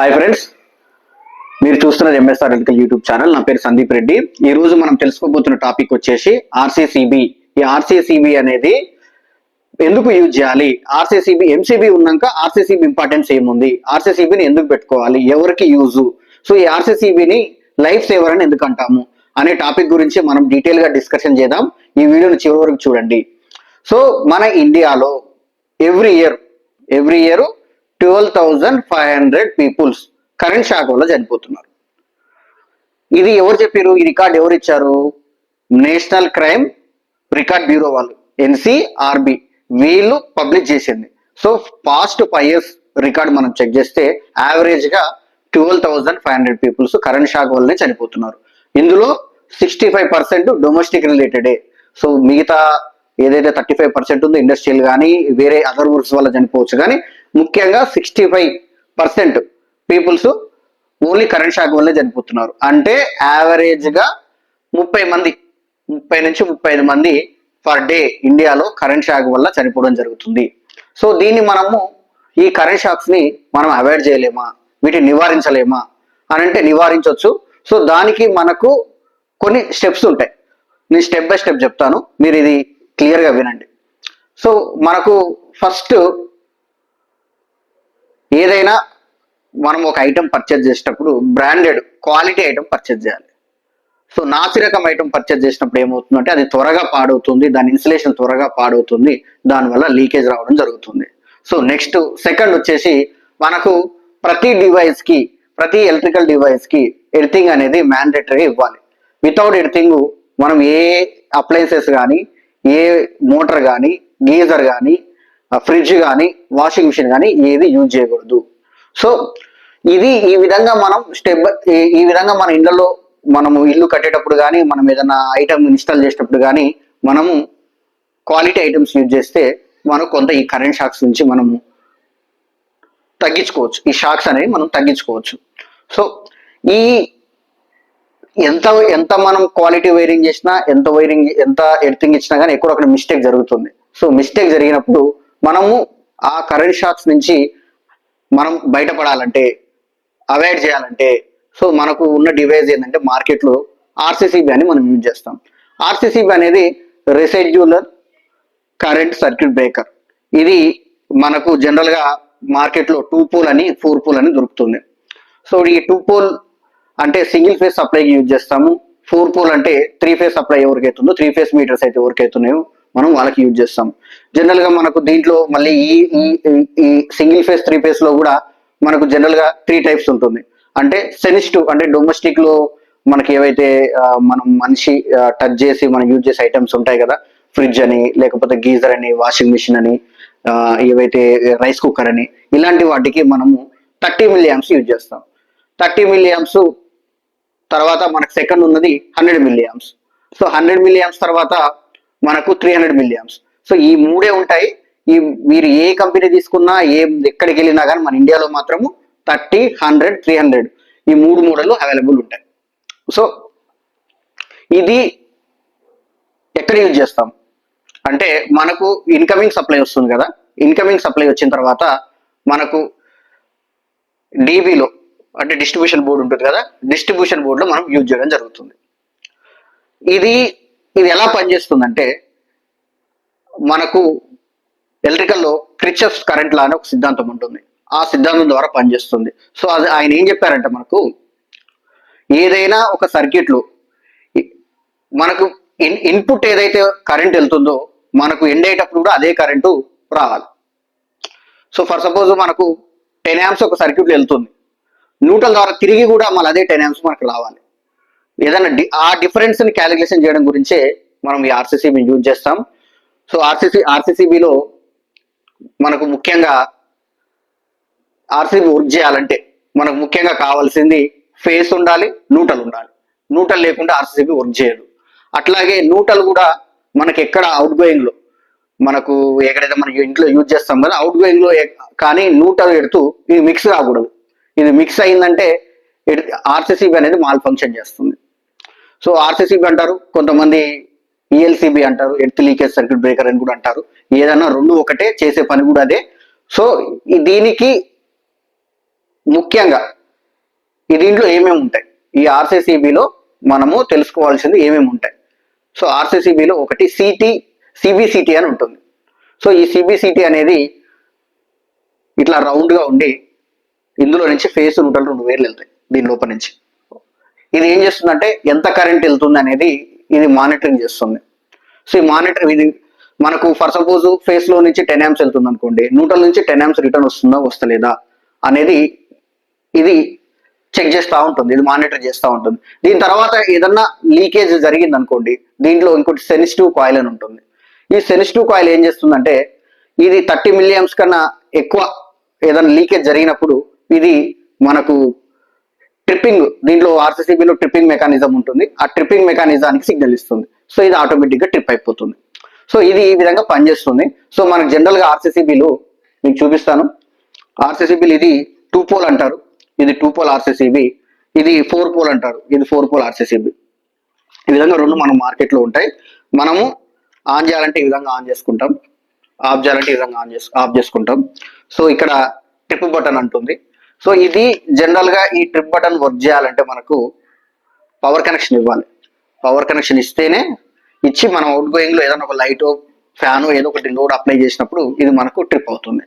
Hi friends మీరు చూస్తున్నది MSR electrical YouTube channel నా పేరు సందీప్ రెడ్డి. ఈ రోజు మనం తెలుసుకోబోతున్న టాపిక్ వచ్చేసి ఆర్సీసీబీ ఈ ఆర్సీసీబీ అనేది ఎందుకు యూజ్ చేయాలి? ఆర్సీసీబీ ఎంసీబీ ఉన్నాక ఆర్సీసీబీ ఇంపార్టెన్స్ ఏముంది? ఆర్సీసీబీని ఎందుకు పెట్టుకోవాలి? ఎవరికి యూజ్ సో ఈ ఆర్సీసీబీని లైఫ్ సేవర్ అని ఎందుకు అంటాము? అనే టాపిక్ గురించి మనం డీటెయిల్గా డిస్కషన్ చేద్దాం. ఈ వీడియోని చివరి వరకు చూడండి. సో మన ఇండియాలో every year every year twelve thousand five hundred peoples current shock వల్ల చనిపోతున్నారు. ఇది ఎవరు చెప్పారు? ఈ రికార్డ్ ఎవరు ఇచ్చారు? నేషనల్ క్రైమ్ రికార్డ్ బ్యూరో వాళ్ళు ఎన్సిఆర్బి వీళ్ళు పబ్లిష్ చేసింది. So past five years record మనం చెక్ చేస్తే యావరేజ్గా twelve thousand five hundred peoples current shock వల్లనే చనిపోతున్నారు. ఇందులో సిక్స్టీ ఫైవ్ పర్సెంట్ డొమెస్టిక్ రిలేటెడే సో మిగతా ఏదైతే థర్టీ ఫైవ్ పర్సెంట్ ఉందో ఇండస్ట్రియల్ కానీ వేరే అదర్ వర్క్స్ వల్ల చనిపోవచ్చు. కానీ ముఖ్యంగా sixty five percent peoples only current shock వల్లే చనిపోతున్నారు. అంటే యావరేజ్గా ముప్పై మంది ముప్పై నుంచి ముప్పై ఐదు మంది పర్ డే ఇండియాలో కరెంట్ షాక్ వల్ల చనిపోవడం జరుగుతుంది. సో దీన్ని మనము ఈ కరెంట్ షాక్స్ని మనం అవాయిడ్ చేయలేమా? వీటిని నివారించలేమా? అని అంటే నివారించవచ్చు సో దానికి మనకు కొన్ని స్టెప్స్ ఉంటాయి. నేను స్టెప్ బై స్టెప్ చెప్తాను. మీరు ఇది క్లియర్గా వినండి. సో మనకు ఫస్ట్ ఏదైనా మనం ఒక ఐటెం పర్చేజ్ చేసేటప్పుడు బ్రాండెడ్ క్వాలిటీ ఐటెం పర్చేజ్ చేయాలి. సో నాసిరకం ఐటెం పర్చేజ్ చేసినప్పుడు ఏమవుతుందంటే అది త్వరగా పాడవుతుంది దాని ఇన్సులేషన్ త్వరగా పాడవుతుంది దానివల్ల లీకేజ్ రావడం జరుగుతుంది. సో నెక్స్ట్ సెకండ్ వచ్చేసి మనకు ప్రతి డివైస్కి ప్రతి ఎలక్ట్రికల్ డివైస్కి ఎర్తింగ్ అనేది మ్యాండేటరీ ఇవ్వాలి. వితౌట్ ఎర్తింగ్ మనం ఏ అప్లయన్సెస్ కానీ ఏ మోటార్ కానీ గీజర్ కానీ ఫ్రిడ్జ్ కానీ వాషింగ్ మిషన్ కానీ ఏది యూజ్ చేయకూడదు. సో ఇది ఈ విధంగా మనం స్టెప్ ఈ విధంగా మన ఇళ్ళలో మనము ఇల్లు కట్టేటప్పుడు కానీ మనం ఏదైనా ఐటమ్ ఇన్స్టాల్ చేసేటప్పుడు కానీ మనము క్వాలిటీ ఐటమ్స్ యూజ్ చేస్తే మనం కొంత ఈ కరెంట్ షాక్స్ నుంచి మనము తగ్గించుకోవచ్చు. ఈ షాక్స్ అనేవి మనం తగ్గించుకోవచ్చు. సో ఈ ఎంత ఎంత మనం క్వాలిటీ వైరింగ్ చేసినా ఎంత వైరింగ్ ఎంత ఎడిటింగ్ ఇచ్చినా కానీ ఎక్కడ అక్కడ మిస్టేక్ జరుగుతుంది. సో మిస్టేక్ జరిగినప్పుడు మనము ఆ కరెంట్ షాక్స్ నుంచి మనం బయటపడాలంటే అవాయిడ్ చేయాలంటే సో మనకు ఉన్న డివైజ్ ఏంటంటే మార్కెట్లో ఆర్సీసీబీ అని మనం యూజ్ చేస్తాం. ఆర్సీసీబీ అనేది రెసెడ్యూలర్ కరెంట్ సర్క్యూట్ బ్రేకర్. ఇది మనకు జనరల్గా మార్కెట్లో టూ పోల్ అని ఫోర్ పోల్ అని దొరుకుతుంది. సో ఈ టూ పోల్ అంటే సింగిల్ ఫేస్ సప్లైకి యూజ్ చేస్తాము. ఫోర్ పోల్ అంటే త్రీ ఫేస్ సప్లై ఎవరికైతుందో త్రీ ఫేస్ మీటర్స్ అయితే ఎవరికైతున్నాయో మనం వాళ్ళకి యూజ్ చేస్తాం. జనరల్గా మనకు దీంట్లో మళ్ళీ ఈ ఈ- ఈ సింగిల్ ఫేస్ త్రీ ఫేస్లో కూడా మనకు జనరల్గా త్రీ టైప్స్ ఉంటుంది. అంటే సెన్సిటివ్ అంటే డొమెస్టిక్లో మనకి ఏవైతే మనం మనిషి టచ్ చేసి మనం యూజ్ చేసే ఐటమ్స్ ఉంటాయి కదా ఫ్రిడ్జ్ అని లేకపోతే గీజర్ అని వాషింగ్ మిషన్ అని ఏవైతే రైస్ కుక్కర్ అని ఇలాంటి వాటికి మనము థర్టీ మిలియమ్స్ యూజ్ చేస్తాం. థర్టీ మిలియమ్స్ తర్వాత మనకు సెకండ్ ఉన్నది hundred milliamps so hundred milliamps తర్వాత మనకు త్రీ హండ్రెడ్ మిలియమ్స్ సో ఈ మూడే ఉంటాయి. ఈ మీరు ఏ కంపెనీ తీసుకున్నా ఏ ఎక్కడికి వెళ్ళినా కానీ మన ఇండియాలో మాత్రము థర్టీ హండ్రెడ్ త్రీ హండ్రెడ్ ఈ మూడు మోడల్ అవైలబుల్ ఉంటాయి. సో ఇది ఎక్కడ యూజ్ చేస్తాం? అంటే మనకు ఇన్కమింగ్ సప్లై వస్తుంది కదా. ఇన్కమింగ్ సప్లై వచ్చిన తర్వాత మనకు డీబీలో అంటే డిస్ట్రిబ్యూషన్ బోర్డు ఉంటుంది కదా. డిస్ట్రిబ్యూషన్ బోర్డులో మనం యూజ్ చేయడం జరుగుతుంది. ఇది ఇది ఎలా పనిచేస్తుందంటే మనకు ఎలక్ట్రికల్లో క్రిచఫ్ కరెంట్ లా అనే ఒక సిద్ధాంతం ఉంటుంది. ఆ సిద్ధాంతం ద్వారా పనిచేస్తుంది. సో అది ఆయన ఏం చెప్పారంటే మనకు ఏదైనా ఒక సర్క్యూట్లో మనకు ఇన్ ఇన్పుట్ ఏదైతే కరెంట్ వెళ్తుందో మనకు ఎండ్ అయ్యేటప్పుడు కూడా అదే కరెంటు రావాలి. సో ఫర్ సపోజ్ మనకు టెన్ యామ్స్ ఒక సర్క్యూట్లో వెళ్తుంది. న్యూటల్ ద్వారా తిరిగి కూడా మళ్ళీ అదే టెన్ యామ్స్ మనకు రావాలి. ఏదైనా డి- ఆ డిఫరెన్స్ని క్యాలిక్యులేషన్ చేయడం గురించే మనం ఈ ఆర్సీసీబీ యూజ్ చేస్తాం. సో ఆర్సీసీ ఆర్సీసీబీలో మనకు ముఖ్యంగా ఆర్సీబీ వర్క్ చేయాలంటే మనకు ముఖ్యంగా కావాల్సింది ఫేస్ ఉండాలి నూటలు ఉండాలి. నూటలు లేకుండా ఆర్సీసీబీ వర్క్ చేయదు. అట్లాగే నూటలు కూడా మనకి ఎక్కడ అవుట్ గోయింగ్లో మనకు ఎక్కడైతే మనకి ఇంట్లో యూజ్ చేస్తాం కదా అవుట్ గోయింగ్లో కానీ నూటలు ఎడుతూ ఇది మిక్స్ కాకూడదు. ఇది మిక్స్ అయిందంటే ఆర్సీసీబీ అనేది మాల్ ఫంక్షన్ చేస్తుంది. సో ఆర్సీసీబీ అంటారు కొంతమంది ఈఎల్సీబీ అంటారు ఎర్త్ లీకేజ్ సర్క్యూట్ బ్రేకర్ అని కూడా అంటారు. ఏదైనా రెండు ఒకటే చేసే పని కూడా అదే. సో దీనికి ముఖ్యంగా ఈ దీంట్లో ఏమేమి ఉంటాయి? ఈ ఆర్సీసీబీలో మనము తెలుసుకోవాల్సింది ఏమేమి ఉంటాయి? సో ఆర్సీసీబీలో ఒకటి సిటీ సిబిసిటీ అని ఉంటుంది. సో ఈ సిబిసిటీ అనేది ఇట్లా రౌండ్గా ఉండి ఇందులో నుంచి ఫేస్ నూటలు రెండు వేలు వెళ్తాయి దీని లోపల నుంచి. ఇది ఏం చేస్తుందంటే ఎంత కరెంట్ వెళ్తుంది అనేది ఇది మానిటరింగ్ చేస్తుంది. సో ఈ మానిటర్ ఇది మనకు ఫర్ సపోజ్ ఫేస్లో నుంచి టెన్ యామ్స్ వెళ్తుంది అనుకోండి నూటల నుంచి టెన్ యామ్స్ రిటర్న్ వస్తుందా వస్తలేదా అనేది ఇది చెక్ చేస్తూ ఉంటుంది ఇది మానిటర్ చేస్తూ ఉంటుంది. దీని తర్వాత ఏదన్నా లీకేజ్ జరిగింది అనుకోండి దీంట్లో ఇంకోటి సెన్సిటివ్ కాయిల్ అని ఉంటుంది. ఈ సెన్సిటివ్ కాయిల్ ఏం చేస్తుందంటే ఇది థర్టీ మిలియమ్స్ కన్నా ఎక్కువ ఏదైనా లీకేజ్ జరిగినప్పుడు ఇది మనకు ట్రిప్పింగ్ దీంట్లో ఆర్సీసీబీలో ట్రిప్పింగ్ మెకానిజం ఉంటుంది. ఆ ట్రిప్పింగ్ మెకానిజానికి సిగ్నల్ ఇస్తుంది. సో ఇది ఆటోమేటిక్గా ట్రిప్ అయిపోతుంది. సో ఇది ఈ విధంగా పనిచేస్తుంది. సో మనకు జనరల్గా ఆర్సీసీబీలు మీకు చూపిస్తాను. ఆర్సీసీబీలు ఇది టూ పోల్ అంటారు. ఇది టూ పోల్ ఆర్సీసీబీ ఇది ఫోర్ పోల్ అంటారు. ఇది ఫోర్ పోల్ ఆర్సీసీబీ ఈ విధంగా రెండు మన మార్కెట్లో ఉంటాయి. మనము ఆన్ చేయాలంటే ఈ విధంగా ఆన్ చేసుకుంటాం. ఆఫ్ చేయాలంటే ఈ విధంగా ఆన్ చేసు ఆఫ్ చేసుకుంటాం. సో ఇక్కడ ట్రిప్ బటన్ అంటుంది. సో ఇది జనరల్గా ఈ ట్రిప్ బటన్ వర్క్ చేయాలంటే మనకు పవర్ కనెక్షన్ ఇవ్వాలి. పవర్ కనెక్షన్ ఇస్తేనే ఇచ్చి మనం అవుట్ గోయింగ్లో ఏదైనా ఒక లైట్ ఫ్యాన్ ఏదో ఒకటి లోడ్ అప్లై చేసినప్పుడు ఇది మనకు ట్రిప్ అవుతుంది.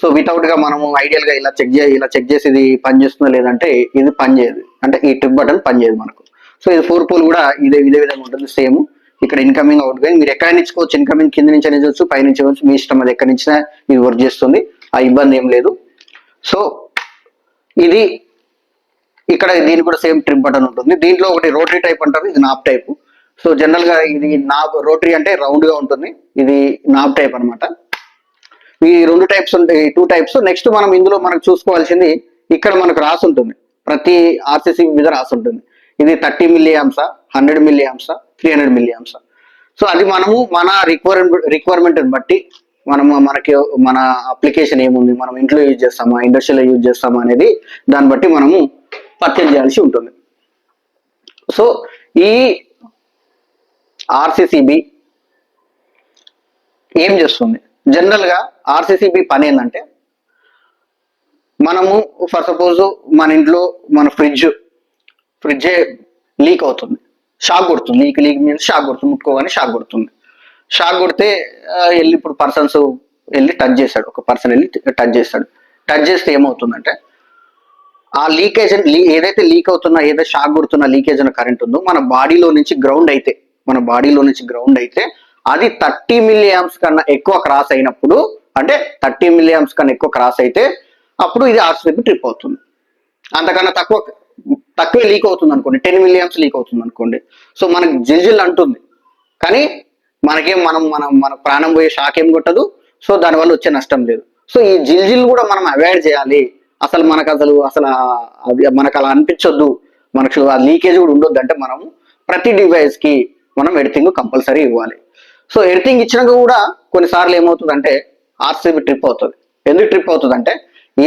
సో వితౌట్గా మనము ఐడియల్గా ఇలా చెక్ చేయ ఇలా చెక్ చేసి ఇది పనిచేస్తుందో లేదంటే ఇది పనిచేయదు అంటే ఈ ట్రిప్ బటన్ పనిచేయదు మనకు. సో ఇది ఫోర్ పోల్ కూడా ఇదే ఇదే విధంగా ఉంటుంది సేమ్ ఇక్కడ ఇన్కమింగ్ అవుట్ గోయింగ్ మీరు ఎక్కడ నుంచి ఇచ్చుకోవచ్చు ఇన్కమింగ్ కింద నుంచి అనేది వచ్చు పై నుంచి మీ ఇష్టం అది ఎక్కడి నుంచినా ఇది వర్క్ చేస్తుంది. ఆ ఇబ్బంది ఏం లేదు. సో ఇది ఇక్కడ దీని కూడా సేమ్ ట్రిప్ బటన్ ఉంటుంది. దీంట్లో ఒకటి రోటరీ టైప్ అంటారు ఇది నాబ్ టైప్ సో జనరల్గా ఇది నాబ్ రోటరీ అంటే రౌండ్గా ఉంటుంది. ఇది నాబ్ టైప్ అన్నమాట. ఈ రెండు టైప్స్ ఉంటాయి టూ టైప్స్ నెక్స్ట్ మనం ఇందులో మనకు చూసుకోవాల్సింది ఇక్కడ మనకు రాసి ఉంటుంది. ప్రతి ఆర్సీసీ మీద రాసి ఉంటుంది. ఇది thirty milli amps hundred milli amps three hundred milli amps so అది మనము మన రిక్వైర్మెంట్ రిక్వైర్మెంట్ బట్టి మనము మనకి మన అప్లికేషన్ ఏముంది? మనం ఇంట్లో యూజ్ చేస్తామా? ఇండస్ట్రీలో యూజ్ చేస్తామా అనేది దాన్ని బట్టి మనము పర్చేజ్ చేయాల్సి ఉంటుంది. సో ఈ ఆర్సిసిబి ఏం చేస్తుంది? జనరల్గా పని ఏంటంటే మనము ఫర్ సపోజ్ మన ఇంట్లో మన ఫ్రిడ్జ్ ఫ్రిడ్జే లీక్ అవుతుంది. షాక్ కొడుతుంది. లీక్ లీక్ మీన్స్ షాక్ కొడుతుంది. ముట్టుకోగానే షాక్ కొడుతుంది. షాక్ కొడితే వెళ్ళి ఇప్పుడు పర్సన్స్ వెళ్ళి టచ్ చేశాడు ఒక పర్సన్ వెళ్ళి టచ్ చేస్తాడు. టచ్ చేస్తే ఏమవుతుందంటే ఆ లీకేజ్ ఏదైతే లీక్ అవుతున్నా ఏదైతే షాక్ కొడుతున్న లీకేజ్ అన్న కరెంట్ ఉందో మన బాడీలో నుంచి గ్రౌండ్ అయితే మన బాడీలో నుంచి గ్రౌండ్ అయితే అది థర్టీ మిలియమ్స్ కన్నా ఎక్కువ క్రాస్ అయినప్పుడు అంటే థర్టీ మిలియమ్స్ కన్నా ఎక్కువ క్రాస్ అయితే అప్పుడు ఇది ఆర్సీబీ ట్రిప్ అవుతుంది. అంతకన్నా తక్కువ తక్కువే లీక్ అవుతుంది అనుకోండి టెన్ మిలియమ్స్ లీక్ అవుతుంది అనుకోండి సో మనకి జిల్జిల్ అంటుంది. కానీ మనకేం మనం మనం మన ప్రాణం పోయే షాక్ ఏం కొట్టదు. సో దానివల్ల వచ్చే నష్టం లేదు. సో ఈ జిల్జిల్ కూడా మనం అవాయిడ్ చేయాలి. అసలు మనకు అసలు అసలు అది మనకు అలా అనిపించొద్దు. మనకు ఆ లీకేజ్ కూడా ఉండొద్దు అంటే మనము ప్రతి డివైస్కి మనం ఎడిటింగ్ కంపల్సరీ ఇవ్వాలి. సో ఎడిటింగ్ ఇచ్చినాక కూడా కొన్నిసార్లు ఏమవుతుందంటే ఆర్సీబీ ట్రిప్ అవుతుంది. ఎందుకు ట్రిప్ అవుతుంది అంటే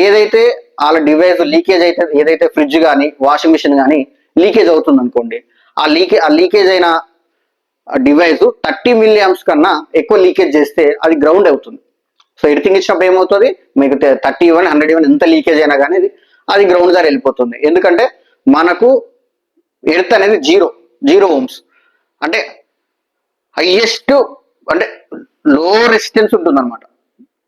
ఏదైతే వాళ్ళ డివైస్ లీకేజ్ అయితే ఏదైతే ఫ్రిడ్జ్ కానీ వాషింగ్ మిషన్ కానీ లీకేజ్ అవుతుంది అనుకోండి ఆ లీకే ఆ లీకేజ్ అయిన డివైస్ థర్టీ మిలియామ్స్ కన్నా ఎక్కువ లీకేజ్ చేస్తే అది గ్రౌండ్ అవుతుంది. సో ఎర్థింగ్ ఇచ్చినప్పుడు ఏమవుతుంది? మీకు థర్టీ ఇవ్వని హండ్రెడ్ ఇవ్వని ఎంత లీకేజ్ అయినా కానీ అది గ్రౌండ్ దారి వెళ్ళిపోతుంది. ఎందుకంటే మనకు ఎర్త్ అనేది జీరో జీరో ఓమ్స్. అంటే హైయెస్ట్ అంటే లో రెసిస్టెన్స్ ఉంటుంది అనమాట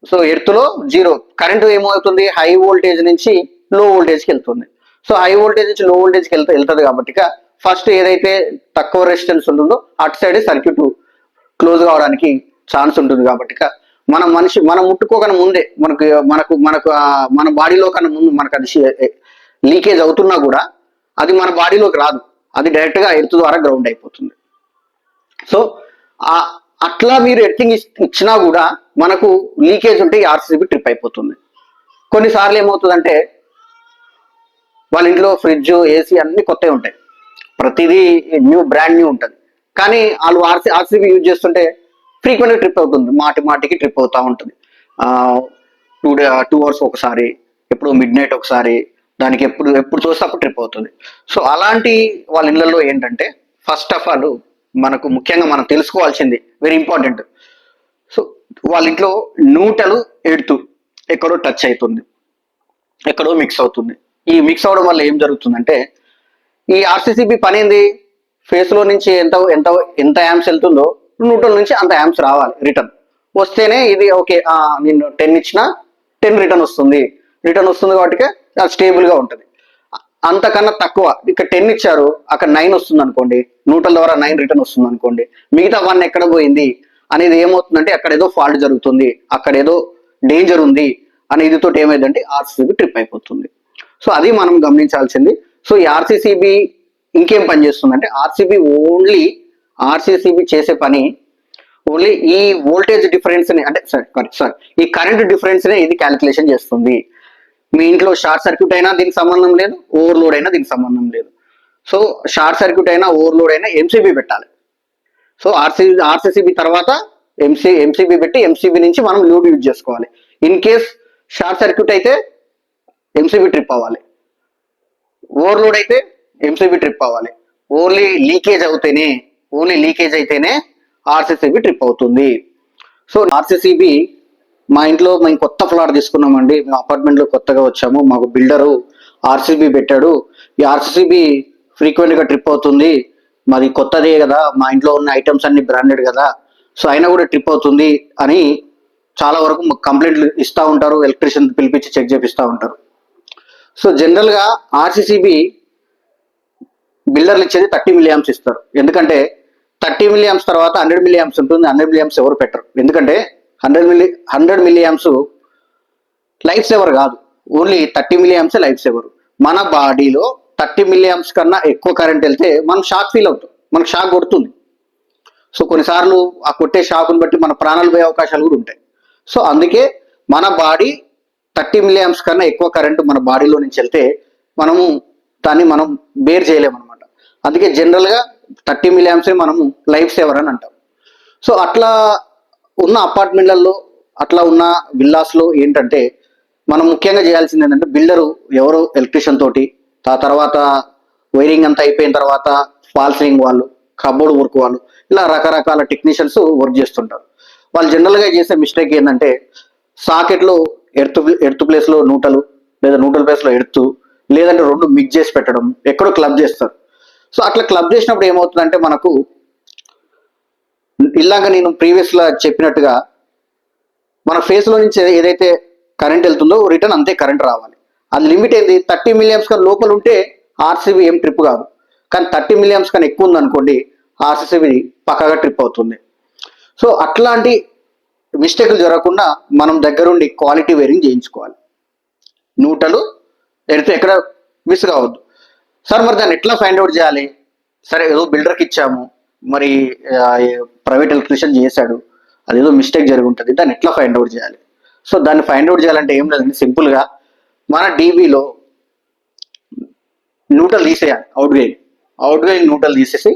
సో ఎర్త్లో జీరో కరెంటు ఏమవుతుంది? హై వోల్టేజ్ నుంచి లో వోల్టేజ్కి వెళ్తుంది. సో హై వోల్టేజ్ నుంచి లో వోల్టేజ్కి వెళ్తే వెళ్తుంది కాబట్టి ఫస్ట్ ఏదైతే తక్కువ రెసిస్టెన్స్ ఉంటుందో అటు సైడ్ సర్క్యూట్ క్లోజ్ కావడానికి ఛాన్స్ ఉంటుంది కాబట్టి మన మనిషి మనం ముట్టుకోకనే ముందే మనకు మనకు మనకు మన బాడీలో కన్నా ముందు మనకు అది లీకేజ్ అవుతున్నా కూడా అది మన బాడీలోకి రాదు. అది డైరెక్ట్గా ఎర్త్ ద్వారా గ్రౌండ్ అయిపోతుంది. సో అట్లా మీరు ఎర్తింగ్ ఇచ్చినా కూడా మనకు లీకేజ్ ఉంటే ఆర్సీబీ ట్రిప్ అయిపోతుంది. కొన్నిసార్లు ఏమవుతుందంటే వాళ్ళ ఇంట్లో ఫ్రిడ్జ్ ఏసీ అన్ని కొత్తవి ఉంటాయి. ప్రతిదీ న్యూ బ్రాండ్ న్యూ ఉంటుంది. కానీ వాళ్ళు ఆర్సీ ఆర్సీబీ యూజ్ చేస్తుంటే ఫ్రీక్వెంట్గా ట్రిప్ అవుతుంది. మాటి మాటికి ట్రిప్ అవుతూ ఉంటుంది. టూ డే టూ అవర్స్ ఒకసారి ఎప్పుడు మిడ్ నైట్ ఒకసారి దానికి ఎప్పుడు ఎప్పుడు చూస్తే అప్పుడు ట్రిప్ అవుతుంది. సో అలాంటి వాళ్ళ ఇళ్ళల్లో ఏంటంటే ఫస్ట్ ఆఫ్ ఆల్ మనకు ముఖ్యంగా మనం తెలుసుకోవాల్సింది వెరీ ఇంపార్టెంట్ సో వాళ్ళ ఇంట్లో నూటలు ఎడుతూ ఎక్కడో టచ్ అవుతుంది. ఎక్కడో మిక్స్ అవుతుంది. ఈ మిక్స్ అవడం వల్ల ఏం జరుగుతుందంటే ఈ ఆర్సీసీబీ పని ఏంది ఫేస్లో నుంచి ఎంత ఎంత ఎంత యామ్స్ వెళ్తుందో న్యూట్రల్ నుంచి అంత యామ్స్ రావాలి రిటర్న్ వస్తేనే ఇది ఓకే నేను టెన్ ఇచ్చిన టెన్ రిటర్న్ వస్తుంది. రిటర్న్ వస్తుంది కాబట్టి అది స్టేబుల్గా ఉంటుంది. అంతకన్నా తక్కువ ఇక్కడ టెన్ ఇచ్చారు అక్కడ నైన్ వస్తుంది అనుకోండి న్యూట్రల్ ద్వారా నైన్ రిటర్న్ వస్తుంది అనుకోండి మిగతా వన్ ఎక్కడ పోయింది? అనేది ఏమవుతుందంటే అక్కడ ఏదో ఫాల్ట్ జరుగుతుంది అక్కడ ఏదో డేంజర్ ఉంది అనే తోటి ఏమైందంటే ఆర్సీసీబీ ట్రిప్ అయిపోతుంది. సో అది మనం గమనించాల్సింది. సో ఈ ఆర్సీసీబీ ఇంకేం పని చేస్తుందంటే ఆర్సీబీ ఓన్లీ ఆర్సీసీబీ చేసే పని ఓన్లీ ఈ వోల్టేజ్ డిఫరెన్స్ని అంటే సారీ సారీ ఈ కరెంట్ డిఫరెన్స్ని ఇది క్యాలిక్యులేషన్ చేస్తుంది. మీ ఇంట్లో షార్ట్ సర్క్యూట్ అయినా దీనికి సంబంధం లేదు ఓవర్లోడ్ అయినా దీనికి సంబంధం లేదు. సో షార్ట్ సర్క్యూట్ అయినా ఓవర్లోడ్ అయినా ఎంసీబీ పెట్టాలి. సో ఆర్సీ ఆర్సీసీబీ తర్వాత ఎంసీ ఎంసీబీ పెట్టి ఎంసీబీ నుంచి మనం లోడ్ యూజ్ చేసుకోవాలి. ఇన్ కేస్ షార్ట్ సర్క్యూట్ అయితే ఎంసీబీ ట్రిప్ అవ్వాలి. ఓవర్లోడ్ అయితే ఎంసీబీ ట్రిప్ అవ్వాలి. ఓన్లీ లీకేజ్ అవుతేనే ఓన్లీ లీకేజ్ అయితేనే ఆర్సీసీబీ ట్రిప్ అవుతుంది. సో ఆర్సీసీబీ మా ఇంట్లో మేము కొత్త ఫ్లాట్ తీసుకున్నామండి. మేము అపార్ట్మెంట్లో కొత్తగా వచ్చాము. మాకు బిల్డరు ఆర్సీబీ పెట్టాడు. ఈ ఆర్సీసీబీ ఫ్రీక్వెంట్గా ట్రిప్ అవుతుంది. మాది కొత్తదే కదా. మా ఇంట్లో ఉన్న ఐటమ్స్ అన్ని బ్రాండెడ్ కదా. సో అయినా కూడా ట్రిప్ అవుతుంది అని చాలా వరకు కంప్లైంట్లు ఇస్తా ఉంటారు. ఎలక్ట్రీషియన్ పిలిపించి చెక్ చేపిస్తూ ఉంటారు. సో జనరల్గా ఆర్సీసీబీ బిల్డర్లు ఇచ్చేది థర్టీ మిలియమ్స్ ఇస్తారు. ఎందుకంటే థర్టీ మిలియమ్స్ తర్వాత హండ్రెడ్ మిలియమ్స్ ఉంటుంది హండ్రెడ్ మిలియమ్స్ ఎవరు పెట్టరు. ఎందుకంటే hundred milli hundred milliamps life saver కాదు. Only thirty milliamps life saver. మన బాడీలో థర్టీ మిలియమ్స్ కన్నా ఎక్కువ కరెంట్ వెళ్తే మనం షాక్ ఫీల్ అవుతాం. మనకు షాక్ కొడుతుంది. సో కొన్నిసార్లు ఆ కొట్టే షాక్ని బట్టి మన ప్రాణాలు పోయే అవకాశాలు కూడా ఉంటాయి. సో అందుకే మన బాడీ థర్టీ మిలియమ్స్ కన్నా ఎక్కువ కరెంటు మన బాడీలో నుంచి వెళ్తే మనము దాన్ని మనం బేర్ చేయలేము అనమాట అందుకే జనరల్గా థర్టీ మిలియమ్సే మనము లైఫ్ సేవర్ అని అంటాం. సో అట్లా ఉన్న అపార్ట్మెంట్లలో అట్లా ఉన్న విల్లాస్లో ఏంటంటే మనం ముఖ్యంగా చేయాల్సింది ఏంటంటే బిల్డరు ఎవరు ఎలక్ట్రీషియన్ తోటి ఆ తర్వాత వైరింగ్ అంతా అయిపోయిన తర్వాత ఫాల్సింగ్ వాళ్ళు కబోర్డ్ వర్క్ వాళ్ళు ఇలా రకరకాల టెక్నీషియన్స్ వర్క్ చేస్తుంటారు. వాళ్ళు జనరల్గా చేసే మిస్టేక్ ఏంటంటే సాకెట్లో ఎర్త్ ఎర్త్ ప్లేస్లో నూటలు లేదా నూటల్ ప్లేస్లో ఎర్త్ లేదంటే రెండు మిక్స్ చేసి పెట్టడం ఎక్కడో క్లబ్ చేస్తారు. సో అట్లా క్లబ్ చేసినప్పుడు ఏమవుతుందంటే మనకు ఇలాగ నేను ప్రీవియస్ లా చెప్పినట్టుగా మన ఫేస్లో నుంచి ఏదైతే కరెంట్ వెళ్తుందో రిటర్న్ అంతే కరెంట్ రావాలి. అది లిమిట్ ఏంది? థర్టీ మిలియమ్స్ కన్నా లోపల ఉంటే ఆర్సీబీ ఏం ట్రిప్ కాదు. కానీ థర్టీ మిలియమ్స్ కన్నా ఎక్కువ ఉందనుకోండి ఆర్సీబీ పక్కగా ట్రిప్ అవుతుంది. సో అట్లాంటి మిస్టేక్లు జరగకుండా మనం దగ్గరుండి క్వాలిటీ వేరింగ్ చేయించుకోవాలి. నూటలు ఎడితే ఎక్కడ మిస్ కావద్దు. సార్ మరి దాన్ని ఎట్లా ఫైండ్ అవుట్ చేయాలి? సరే ఏదో బిల్డర్కి ఇచ్చాము. మరి ప్రైవేట్ ఎలక్ట్రీషియన్ చేశాడు. అదేదో మిస్టేక్ జరిగి ఉంటుంది దాన్ని ఎట్లా ఫైండ్ అవుట్ చేయాలి? సో దాన్ని ఫైండ్ అవుట్ చేయాలంటే ఏం లేదండి. సింపుల్గా మన డీబీలో న్యూటల్ తీసేయాలి. Out going out going neutral తీసేసి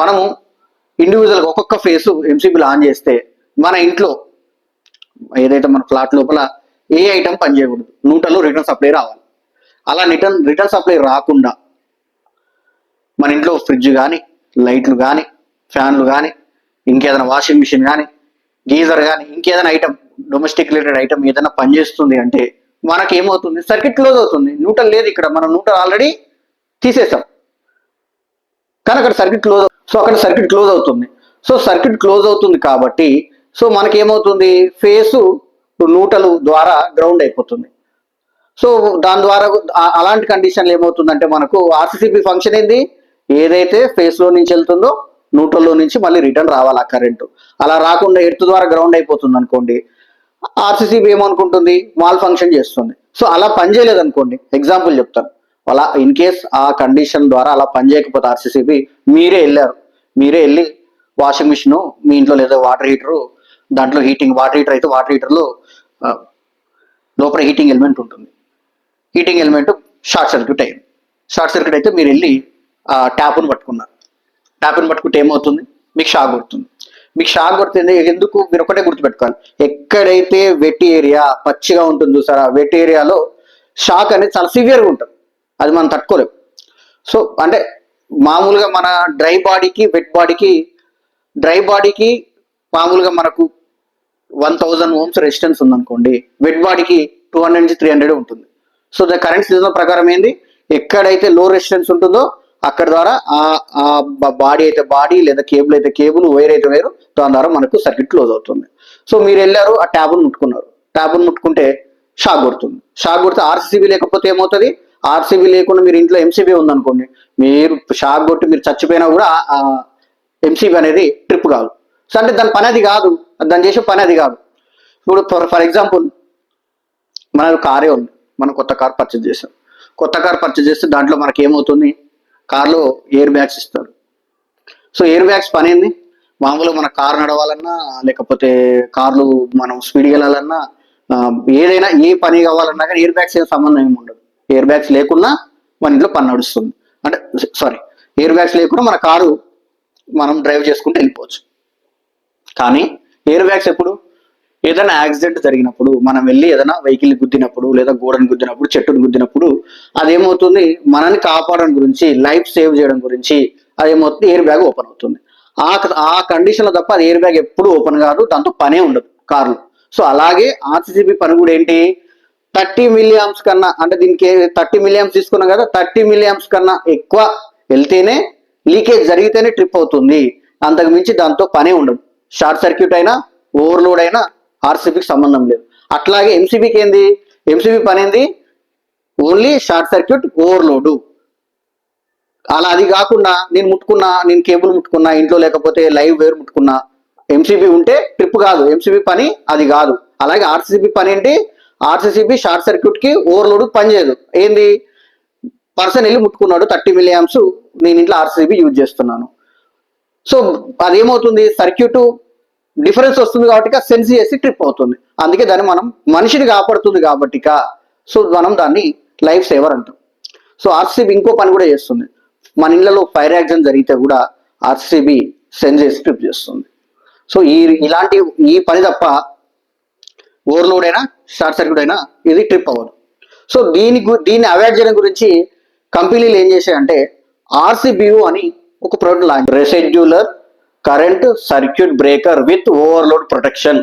మనము ఇండివిజువల్గా ఒక్కొక్క ఫేసు ఎంసీబీలు ఆన్ చేస్తే మన ఇంట్లో ఏదైతే మన ఫ్లాట్ లోపల ఏ ఐటమ్ పనిచేయకూడదు నూటలో రిటర్న్ సప్లై రావాలి. అలా రిటర్న్ రిటర్న్ సప్లై రాకుండా మన ఇంట్లో ఫ్రిడ్జ్ కానీ లైట్లు కానీ ఫ్యాన్లు కానీ ఇంకేదైనా వాషింగ్ మిషన్ కానీ గీజర్ కానీ ఇంకేదైనా ఐటమ్ డొమెస్టిక్ రిలేటెడ్ ఐటమ్ ఏదైనా పనిచేస్తుంది అంటే మనకి ఏమవుతుంది సర్కిట్ క్లోజ్ అవుతుంది. న్యూట్రల్ లేదు ఇక్కడ. మనం నూట ఆల్రెడీ తీసేసాం. కానీ అక్కడ సర్కిట్ క్లోజ్ సో అక్కడ సర్కిట్ క్లోజ్ అవుతుంది. సో సర్కిట్ క్లోజ్ అవుతుంది కాబట్టి సో మనకి ఏమవుతుంది ఫేసు నూటలు ద్వారా గ్రౌండ్ అయిపోతుంది. సో దాని ద్వారా అలాంటి కండిషన్లు ఏమవుతుందంటే మనకు ఆర్సీసీపీ ఫంక్షన్ ఏంది? ఏదైతే ఫేస్లో నుంచి వెళ్తుందో నూటల్లో నుంచి మళ్ళీ రిటర్న్ రావాలి ఆ కరెంటు. అలా రాకుండా ఎర్త్ ద్వారా గ్రౌండ్ అయిపోతుంది అనుకోండి. ఆర్సీసీబీ ఏమనుకుంటుంది? మాల్ ఫంక్షన్ చేస్తుంది. సో అలా పనిచేయలేదు అనుకోండి. ఎగ్జాంపుల్ చెప్తాను. అలా ఇన్ కేస్ ఆ కండిషన్ ద్వారా అలా పనిచేయకపోతే ఆర్సీసీబీ మీరే వెళ్ళారు. మీరే వెళ్ళి వాషింగ్ మిషన్ మీ ఇంట్లో లేదా వాటర్ హీటరు దాంట్లో హీటింగ్ వాటర్ హీటర్ అయితే వాటర్ హీటర్లో లోపల హీటింగ్ ఎలిమెంట్ ఉంటుంది. హీటింగ్ ఎలిమెంట్ షార్ట్ సర్క్యూట్ అయింది షార్ట్ సర్క్యూట్ అయితే మీరు వెళ్ళి ఆ ట్యాప్ను పట్టుకున్నారు. ట్యాప్ను పట్టుకుంటే ఏమవుతుంది? మీకు షాక్ కొడుతుంది. మీకు షాక్ కొడుతుంది ఎందుకు? మీరు ఒకటే గుర్తుపెట్టుకోవాలి. ఎక్కడైతే వెట్టి ఏరియా పచ్చిగా ఉంటుంది చూసారా వెట్ ఏరియాలో షాక్ అనేది చాలా సివియర్గా ఉంటుంది. అది మనం తట్టుకోలేము సో అంటే మామూలుగా మన డ్రై బాడీకి వెట్ బాడీకి డ్రై బాడీకి మామూలుగా మనకు వన్ థౌజండ్ ఓమ్స్ రెసిస్టెన్స్ ఉందనుకోండి వెట్ బాడీకి టూ హండ్రెడ్ నుంచి త్రీ హండ్రెడ్ ఉంటుంది. సో ద కరెంట్ సీజన్ ప్రకారం ఏంది? ఎక్కడైతే లో రెసిస్టెన్స్ ఉంటుందో అక్కడ ద్వారా ఆ బాడీ అయితే బాడీ లేదా కేబుల్ అయితే కేబుల్ వైర్ అయితే వేరు దాని ద్వారా మనకు సర్క్యూట్ క్లోజ్ అవుతుంది. సో మీరు వెళ్ళారు ఆ ట్యాబ్ను ముట్టుకున్నారు. ట్యాబ్ను ముట్టుకుంటే షాక్ కొడుతుంది. షాక్ కొడితే ఆర్సీబీ లేకపోతే ఏమవుతుంది? ఆర్సీబీ లేకుండా మీరు ఇంట్లో ఎంసీబీ ఉందనుకోండి మీరు షాక్ కొట్టి మీరు చచ్చిపోయినా కూడా ఎంసీబీ అనేది ట్రిప్ కాదు. సో అంటే దాని పని అది కాదు. దాని చేసే పని అది కాదు. ఇప్పుడు ఫర్ ఫర్ ఎగ్జాంపుల్ మన కారే ఉంది. మనం కొత్త కార్ పర్చేజ్ చేసాం. కొత్త కార్ పర్చేజ్ చేస్తే దాంట్లో మనకి ఏమవుతుంది? కార్లో ఎయిర్ బ్యాగ్స్ ఇస్తారు. సో ఎయిర్ బ్యాగ్స్ పని ఏంది? మామూలుగా మన కార్ నడవాలన్నా లేకపోతే కార్లు మనం స్పీడ్ వెళ్ళాలన్నా ఏదైనా ఏ పని కావాలన్నా కానీ ఎయిర్ బ్యాగ్స్ ఏం సంబంధం ఏమి ఉండదు. ఎయిర్ బ్యాగ్స్ లేకున్నా మన ఇంట్లో పని నడుస్తుంది. అంటే సారీ ఎయిర్ బ్యాగ్స్ లేకుండా మన కారు మనం డ్రైవ్ చేసుకుంటూ వెళ్ళిపోవచ్చు. కానీ ఎయిర్ బ్యాగ్స్ ఎప్పుడు? ఏదైనా యాక్సిడెంట్ జరిగినప్పుడు మనం వెళ్ళి ఏదైనా వెహికల్ గుద్దినప్పుడు లేదా గోడని గుద్దినప్పుడు చెట్టుని గుద్దినప్పుడు అదేమవుతుంది? మనని కాపాడడం గురించి లైఫ్ సేవ్ చేయడం గురించి అదేమవుతుంది? ఎయిర్ బ్యాగ్ ఓపెన్ అవుతుంది. ఆ ఆ కండిషన్లో తప్ప అది ఎయిర్ బ్యాగ్ ఎప్పుడు ఓపెన్ కాదు దాంతో పనే ఉండదు కార్లు. సో అలాగే ఆర్సీసీబీ పని కూడా ఏంటి? థర్టీ మిలియమ్స్ కన్నా అంటే దీనికి థర్టీ మిలియమ్స్ తీసుకున్నాం కదా థర్టీ మిలియమ్స్ కన్నా ఎక్కువ వెళ్తేనే లీకేజ్ జరిగితేనే ట్రిప్ అవుతుంది. అంతకు మించి దాంతో పనే ఉండదు. షార్ట్ సర్క్యూట్ అయినా ఓవర్లోడ్ అయినా ఆర్సీబీకి సంబంధం లేదు. అట్లాగే ఎంసీబీకి ఏంది? ఎంసీబీ పని ఏంది? Only short circuit overload. అలా అది కాకుండా నేను ముట్టుకున్నా నేను కేబుల్ ముట్టుకున్నా ఇంట్లో లేకపోతే లైవ్ వేర్ ముట్టుకున్నా ఎంసీబీ ఉంటే ట్రిప్ కాదు. ఎంసీబీ పని అది కాదు. అలాగే ఆర్సీసీబీ పని ఏంటి? ఆర్సీసీబీ షార్ట్ సర్క్యూట్కి ఓవర్లోడ్ పని చేయదు. ఏంది? పర్సన్ వెళ్ళి ముట్టుకున్నాడు థర్టీ మిలియమ్స్ నేను ఇంట్లో ఆర్సీసీబీ యూజ్ చేస్తున్నాను. సో అదేమవుతుంది? సర్క్యూట్ డిఫరెన్స్ వస్తుంది కాబట్టి సెన్స్ చేసి ట్రిప్ అవుతుంది. అందుకే దాన్ని మనం మనిషిని కాపాడుతుంది కాబట్టి సో మనం దాన్ని లైఫ్ సేవర్ అంటాం. సో ఆర్సీబీ ఇంకో పని కూడా చేస్తుంది. మన ఇళ్ళలో ఫైర్ యాక్సిడెంట్ జరిగితే కూడా ఆర్సీబీ సెన్స్ చేసి ట్రిప్ చేస్తుంది. సో ఈ ఇలాంటి ఈ పని తప్ప ఓవర్లోడ్ అయినా షార్ట్ సర్క్యూట్ అయినా ఇది ట్రిప్ అవ్వదు. సో దీని గు- దీన్ని అవాయిడ్ చేయడం గురించి కంపెనీలు ఏం చేశాయంటే ఆర్సీబీయూ అని ఒక product launch residual current circuit breaker with overload protection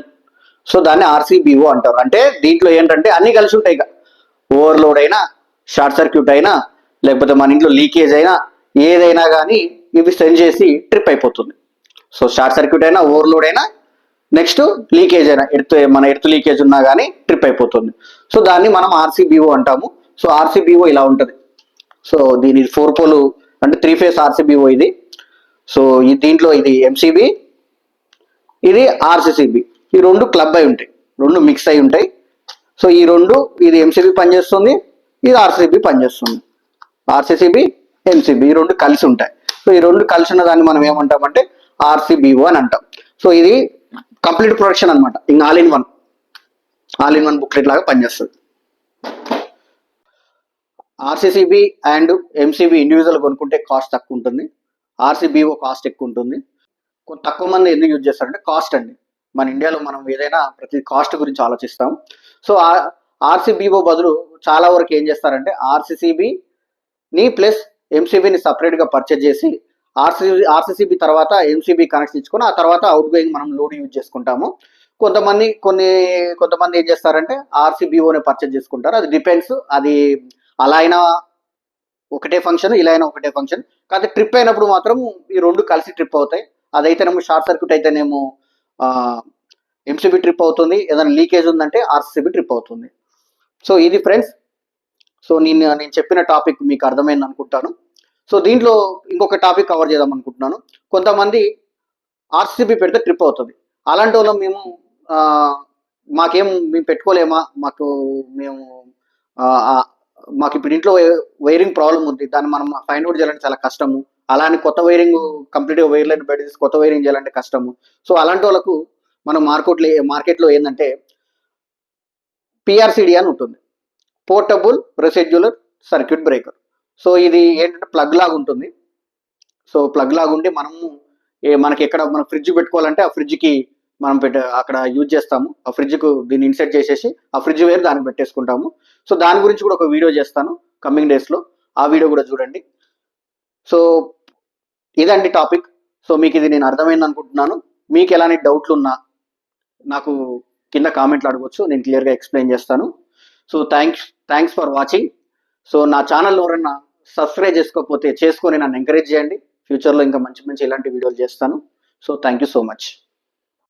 so దాన్ని ఆర్సీబీఓ అంటారు. అంటే దీంట్లో ఏంటంటే అన్ని కలిసి ఉంటాయి ఇక. ఓవర్లోడ్ అయినా షార్ట్ సర్క్యూట్ అయినా లేకపోతే మన ఇంట్లో లీకేజ్ అయినా ఏదైనా కానీ ఇవి సెండ్ చేసి ట్రిప్ అయిపోతుంది. సో షార్ట్ సర్క్యూట్ అయినా ఓవర్లోడ్ అయినా నెక్స్ట్ లీకేజ్ అయినా ఎర్త్ మన ఎర్త్ లీకేజ్ ఉన్నా కానీ ట్రిప్ అయిపోతుంది. సో దాన్ని మనం ఆర్సీబీఓ అంటాము. సో ఆర్సీబీఓ ఇలా ఉంటుంది. సో దీని ఫోర్ పోలు అంటే త్రీ ఫేస్ ఆర్సీబీఓ ఇది. సో ఈ దీంట్లో ఇది ఎంసీబీ ఇది ఆర్సీసీబీ ఈ రెండు క్లబ్ అయి ఉంటాయి. రెండు మిక్స్ అయి ఉంటాయి. సో ఈ రెండు ఇది ఎంసీబీ పనిచేస్తుంది ఇది ఆర్సీబీ పనిచేస్తుంది. ఆర్సీసీబీ ఎంసీబీ ఈ రెండు కలిసి ఉంటాయి. సో ఈ రెండు కలిసి ఉన్న దాన్ని మనం ఏమంటామంటే ఆర్సీబీఓ అని అంటాం. సో ఇది కంప్లీట్ ప్రొడక్షన్ అనమాట ఇంకా all in one all in one booklet లాగా పనిచేస్తుంది. ఆర్సీసీబీ అండ్ ఎంసీబీ ఇండివిజువల్ కొనుక్కుంటే కాస్ట్ తక్కువ ఉంటుంది. ఆర్సీబీఓ కాస్ట్ ఎక్కువ ఉంటుంది. కొంత తక్కువ మంది ఎందుకు యూజ్ చేస్తారంటే కాస్ట్ అండి. మన ఇండియాలో మనం ఏదైనా ప్రతి కాస్ట్ గురించి ఆలోచిస్తాం. సో ఆర్సీబీఓ బదులు చాలా వరకు ఏం చేస్తారంటే ఆర్సీసీబీని ప్లస్ ఎంసీబీని సపరేట్గా పర్చేజ్ చేసి ఆర్సీబీ ఆర్సీసీబీ తర్వాత ఎంసీబీ కనెక్షన్ ఇచ్చుకొని ఆ తర్వాత అవుట్ గోయింగ్ మనం లోడ్ యూజ్ చేసుకుంటాము. కొంతమంది కొన్ని కొంతమంది ఏం చేస్తారంటే ఆర్సీబీఓనే పర్చేజ్ చేసుకుంటారు. అది డిపెండ్స్ అది అలా అయినా ఒకటే ఫంక్షన్ ఇలా అయినా ఒకటే ఫంక్షన్ కాకపోతే ట్రిప్ అయినప్పుడు మాత్రం ఈ రెండు కలిసి ట్రిప్ అవుతాయి. అదైతేనేమో షార్ట్ సర్క్యూట్ అయితేనేమో ఎంసీబీ ట్రిప్ అవుతుంది. ఏదైనా లీకేజ్ ఉందంటే ఆర్సీబీ ట్రిప్ అవుతుంది. సో ఇది ఫ్రెండ్స్ సో నేను నేను చెప్పిన టాపిక్ మీకు అర్థమైంది అనుకుంటాను. సో దీంట్లో ఇంకొక టాపిక్ కవర్ చేద్దాం అనుకుంటున్నాను. కొంతమంది ఆర్సీబీ పెడితే ట్రిప్ అవుతుంది. అలాంటి వాళ్ళం మేము మాకేం మేము పెట్టుకోలేమా? మాకు మేము మాకు ఇప్పుడు ఇంట్లో వైరింగ్ ప్రాబ్లం ఉంది. దాన్ని మనం ఫైండ్ అవుట్ చేయాలంటే చాలా కష్టము. అలానే కొత్త వైరింగ్ కంప్లీట్గా వైర్ లైన్ బయట తీసి కొత్త వైరింగ్ చేయాలంటే కష్టము. సో అలాంటి వాళ్ళకు మనం మార్కెట్లో మార్కెట్లో ఏంటంటే పిఆర్సిడి అని ఉంటుంది. Portable residual circuit breaker so ఇది ఏంటంటే ప్లగ్ లాగా ఉంటుంది. సో ప్లగ్ లాగా ఉండి మనము మనకి ఎక్కడ మనం ఫ్రిడ్జ్ పెట్టుకోవాలంటే ఆ ఫ్రిడ్జ్కి మనం పెట్ట అక్కడ యూజ్ చేస్తాము. ఆ ఫ్రిడ్జ్కు దీన్ని ఇన్సెట్ చేసేసి ఆ ఫ్రిడ్జ్ వేరు దానికి పెట్టేసుకుంటాము. సో దాని గురించి కూడా ఒక వీడియో చేస్తాను కమింగ్ డేస్లో ఆ వీడియో కూడా చూడండి. సో ఇదండి టాపిక్ సో మీకు ఇది నేను అర్థమైంది అనుకుంటున్నాను. మీకు ఎలాంటి డౌట్లు ఉన్నా నాకు కింద కామెంట్లు అడగవచ్చు నేను క్లియర్గా ఎక్స్ప్లెయిన్ చేస్తాను. So thanks thanks for watching so నా ఛానల్ ఎవరన్నా సబ్స్క్రైబ్ చేసుకోకపోతే చేసుకొని నన్ను ఎంకరేజ్ చేయండి. ఫ్యూచర్లో ఇంకా మంచి మంచి ఇలాంటి వీడియోలు చేస్తాను. So thank you so much